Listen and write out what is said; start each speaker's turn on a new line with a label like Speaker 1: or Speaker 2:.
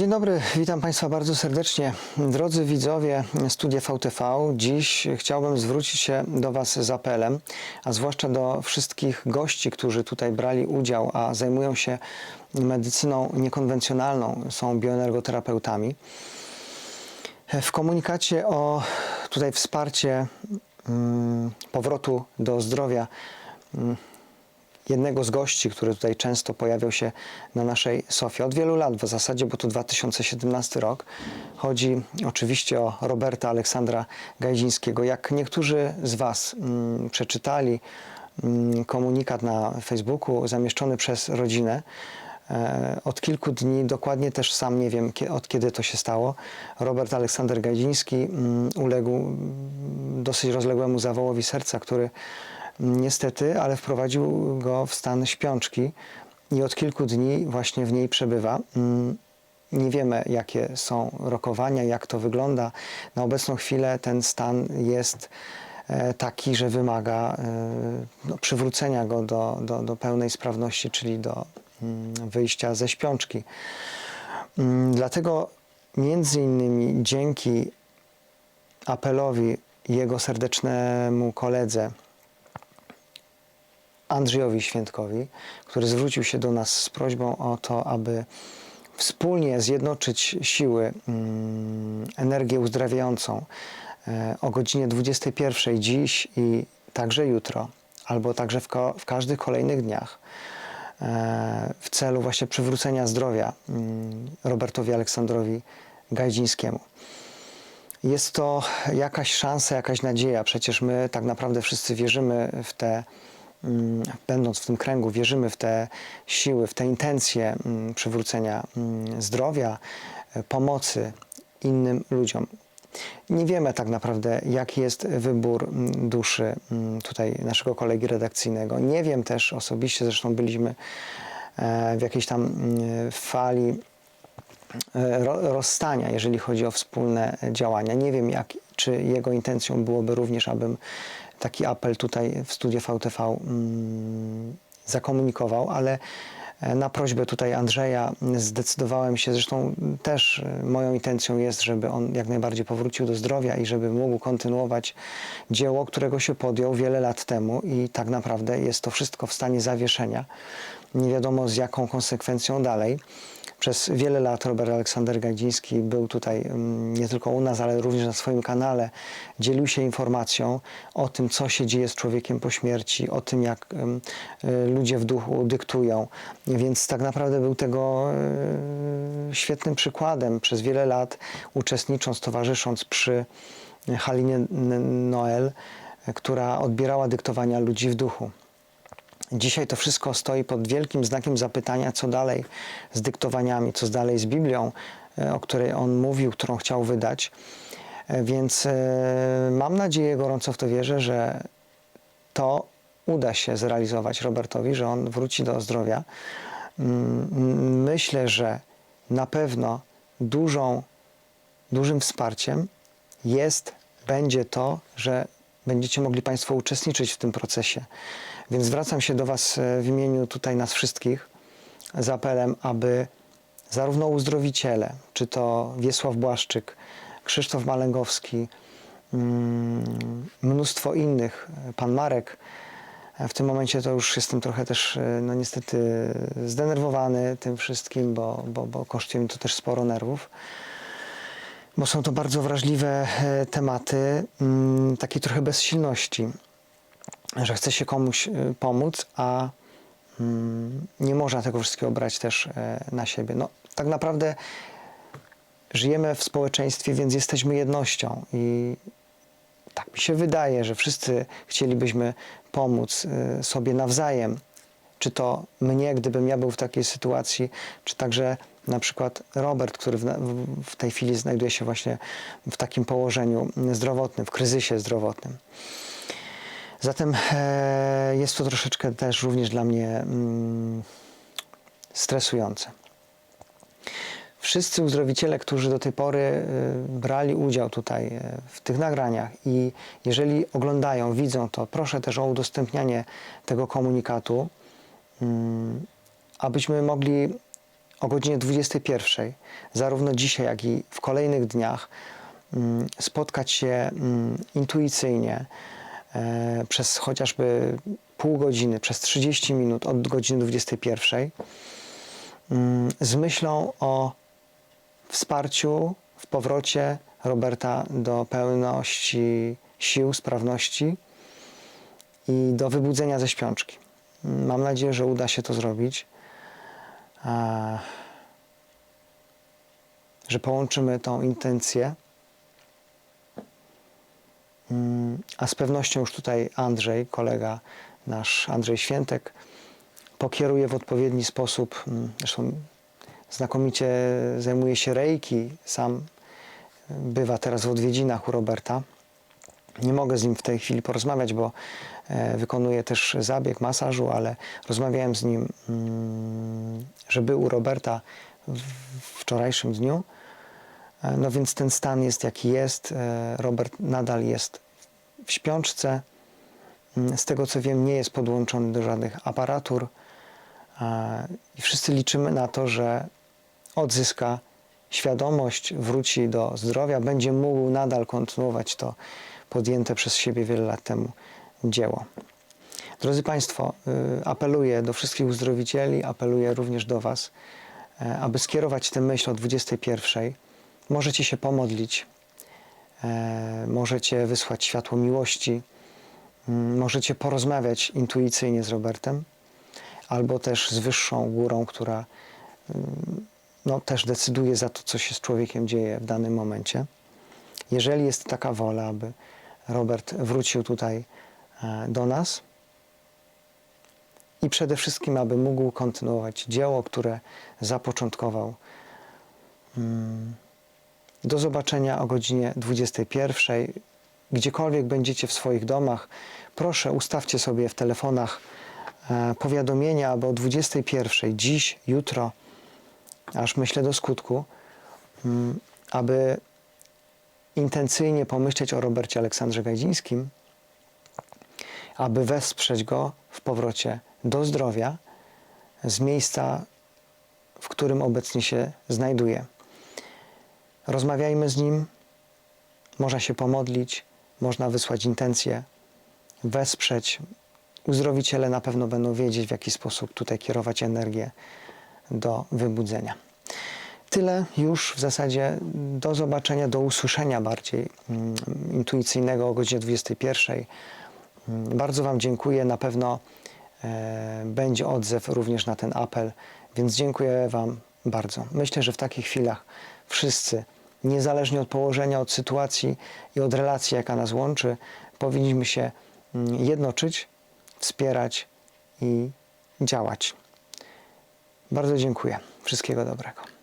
Speaker 1: Dzień dobry, witam Państwa bardzo serdecznie. Drodzy widzowie Studia VTV, dziś chciałbym zwrócić się do Was z apelem, a zwłaszcza do wszystkich gości, którzy tutaj brali udział, a zajmują się medycyną niekonwencjonalną, są bioenergoterapeutami. W komunikacie o tutaj wsparcie mm, powrotu do zdrowia mm, jednego z gości, który tutaj często pojawiał się na naszej sofie od wielu lat w zasadzie, bo to 2017 rok. Chodzi oczywiście o Roberta Aleksandra Gajdzińskiego. Jak niektórzy z Was mm, przeczytali mm, komunikat na Facebooku zamieszczony przez rodzinę, e, od kilku dni, dokładnie też sam nie wiem od kiedy to się stało, Robert Aleksander Gajdziński mm, uległ dosyć rozległemu zawołowi serca, który niestety, ale wprowadził go w stan śpiączki i od kilku dni właśnie w niej przebywa. Mm, Nie wiemy, jakie są rokowania, jak to wygląda. Na obecną chwilę ten stan jest e, taki, że wymaga e, no, przywrócenia go do, do, do pełnej sprawności, czyli do mm, wyjścia ze śpiączki. Mm, Dlatego między innymi dzięki apelowi jego serdecznemu koledze Andrzejowi Świętkowi, który zwrócił się do nas z prośbą o to, aby wspólnie zjednoczyć siły, mm, energię uzdrawiającą e, o godzinie 21 dziś i także jutro, albo także w, w każdych kolejnych dniach e, w celu właśnie przywrócenia zdrowia mm, Robertowi Aleksandrowi Gajdzińskiemu. Jest to jakaś szansa, jakaś nadzieja. Przecież my tak naprawdę wszyscy wierzymy w te, będąc w tym kręgu, wierzymy w te siły, w te intencje mm, przywrócenia mm, zdrowia, e, pomocy innym ludziom. Nie wiemy tak naprawdę, jaki jest wybór mm, duszy mm, tutaj naszego kolegi redakcyjnego. Nie wiem też osobiście, zresztą byliśmy e, w jakiejś tam mm, fali e, ro- rozstania, jeżeli chodzi o wspólne działania. Nie wiem, jak, czy jego intencją byłoby również, abym taki apel tutaj w studiu VTV mm, zakomunikował, ale na prośbę tutaj Andrzeja zdecydowałem się, zresztą też moją intencją jest, żeby on jak najbardziej powrócił do zdrowia i żeby mógł kontynuować dzieło, którego się podjął wiele lat temu i tak naprawdę jest to wszystko w stanie zawieszenia. Nie wiadomo z jaką konsekwencją dalej. Przez wiele lat Robert Aleksander Gajdziński był tutaj mm, nie tylko u nas, ale również na swoim kanale. Dzielił się informacją o tym, co się dzieje z człowiekiem po śmierci, o tym, jak em, y, ludzie w duchu dyktują. Więc tak naprawdę był tego y, świetnym przykładem przez wiele lat, uczestnicząc, towarzysząc przy Halinie Noel, y, która odbierała dyktowania ludzi w duchu. Dzisiaj to wszystko stoi pod wielkim znakiem zapytania, co dalej z dyktowaniami, co dalej z Biblią, e, o której on mówił, którą chciał wydać. E, Więc e, mam nadzieję, gorąco w to wierzę, że to uda się zrealizować Robertowi, że on wróci do zdrowia. Mm, Myślę, że na pewno dużą, dużym wsparciem jest, będzie to, że będziecie mogli Państwo uczestniczyć w tym procesie. Więc zwracam się do Was e, w imieniu tutaj nas wszystkich z apelem, aby zarówno uzdrowiciele, czy to Wiesław Błaszczyk, Krzysztof Malęgowski, mm, mnóstwo innych, e, pan Marek, w tym momencie to już jestem trochę też, e, no niestety, zdenerwowany tym wszystkim, bo, bo, bo kosztuje mi to też sporo nerwów bo są to bardzo wrażliwe e, tematy, mm, takiej trochę bezsilności, że chce się komuś e, pomóc, a mm, nie można tego wszystkiego brać też na siebie. No, tak naprawdę żyjemy w społeczeństwie, więc jesteśmy jednością i tak mi się wydaje, że wszyscy chcielibyśmy pomóc y, sobie nawzajem. Czy to mnie, gdybym ja był w takiej sytuacji, czy także na przykład Robert, który w, w tej chwili znajduje się właśnie w takim położeniu zdrowotnym, w kryzysie zdrowotnym. Zatem e, jest to troszeczkę też również dla mnie mm, stresujące. Wszyscy uzdrowiciele, którzy do tej pory y, brali udział tutaj y, w tych nagraniach i jeżeli oglądają, widzą to, proszę też o udostępnianie tego komunikatu, mm, abyśmy mogli o godzinie 21, zarówno dzisiaj, jak i w kolejnych dniach, mm, spotkać się mm, intuicyjnie e, przez chociażby pół godziny, przez 30 minut od godziny 21 mm, z myślą o wsparciu w powrocie Roberta do pełności sił, sprawności i do wybudzenia ze śpiączki. Mam nadzieję, że uda się to zrobić. Że połączymy tą intencję. A z pewnością już tutaj Andrzej, kolega nasz Andrzej Świętek, pokieruje w odpowiedni sposób. mm, Zresztą znakomicie zajmuje się rejki. Sam bywa teraz w odwiedzinach u Roberta. Nie mogę z nim w tej chwili porozmawiać, bo e, wykonuję też zabieg masażu, ale rozmawiałem z nim, mm, że był u Roberta w wczorajszym dniu. E, No więc ten stan jest jaki jest. E, Robert nadal jest w śpiączce. Mm, Z tego co wiem, nie jest podłączony do żadnych aparatur. E, I wszyscy liczymy na to, że odzyska świadomość, wróci do zdrowia, będzie mógł nadal kontynuować to podjęte przez siebie wiele lat temu dzieło. Drodzy Państwo, y, apeluję do wszystkich uzdrowicieli, apeluję również do Was, e, aby skierować tę myśl o 21. Możecie się pomodlić, e, możecie wysłać światło miłości, możecie porozmawiać intuicyjnie z Robertem, albo też z wyższą górą, która no, też decyduje za to, co się z człowiekiem dzieje w danym momencie. Jeżeli jest taka wola, aby Robert wrócił tutaj e, do nas i przede wszystkim, aby mógł kontynuować dzieło, które zapoczątkował. Mm, Do zobaczenia o godzinie 21. Gdziekolwiek będziecie w swoich domach, proszę ustawcie sobie w telefonach e, powiadomienia, aby o 21 dziś, jutro, aż myślę do skutku, mm, aby intencyjnie pomyśleć o Robercie Aleksandrze Gajdzińskim, aby wesprzeć go w powrocie do zdrowia z miejsca, w którym obecnie się znajduje. Rozmawiajmy z nim, można się pomodlić, można wysłać intencje, wesprzeć. Uzdrowiciele na pewno będą wiedzieć, w jaki sposób tutaj kierować energię do wybudzenia. Tyle już w zasadzie do zobaczenia, do usłyszenia bardziej mm, intuicyjnego o godzinie 21. Mm, Bardzo Wam dziękuję. Na pewno e, będzie odzew również na ten apel, więc dziękuję Wam bardzo. Myślę, że w takich chwilach wszyscy, niezależnie od położenia, od sytuacji i od relacji, jaka nas łączy, powinniśmy się mm, jednoczyć, wspierać i działać. Bardzo dziękuję. Wszystkiego dobrego.